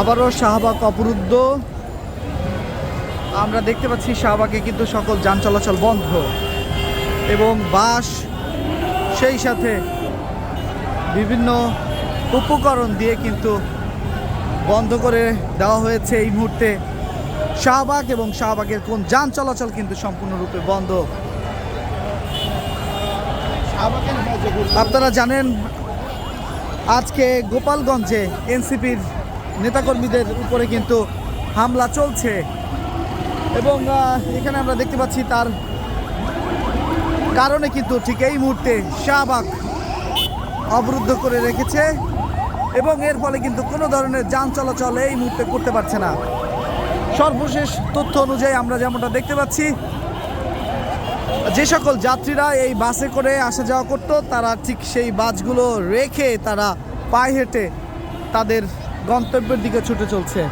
আবারও শাহবাগ অবরুদ্ধ। আমরা দেখতে পাচ্ছি শাহবাগে কিন্তু সকল যান চলাচল বন্ধ। এবং বাস সেই সাথে বিভিন্ন উপকরণ দিয়ে কিন্তু বন্ধ করে দেওয়া হয়েছে এই মুহূর্তে। শাহবাগ এবং শাহবাগের কোন যান চলাচল কিন্তু সম্পূর্ণরূপে বন্ধ। আপনারা জানেন, আজকে গোপালগঞ্জে এনসিপির নেতাকর্মীদের উপরে কিন্তু হামলা চলছে। এবং এখানে আমরা দেখতে পাচ্ছি তার কারণে কিন্তু ঠিক এই মুহূর্তে শাহবাগ অবরুদ্ধ করে রেখেছে এবং এর ফলে কিন্তু কোনো ধরনের যান চলাচল এই মুহূর্তে করতে পারছে না। সর্বশেষ তথ্য অনুযায়ী আমরা যেমনটা দেখতে পাচ্ছি, যে সকল যাত্রীরা এই বাসে করে আসা যাওয়া করত, তারা ঠিক সেই বাসগুলো রেখে তারা পায়ে হেঁটে তাদের গন্তব্যের দিকে ছুটে চলছে।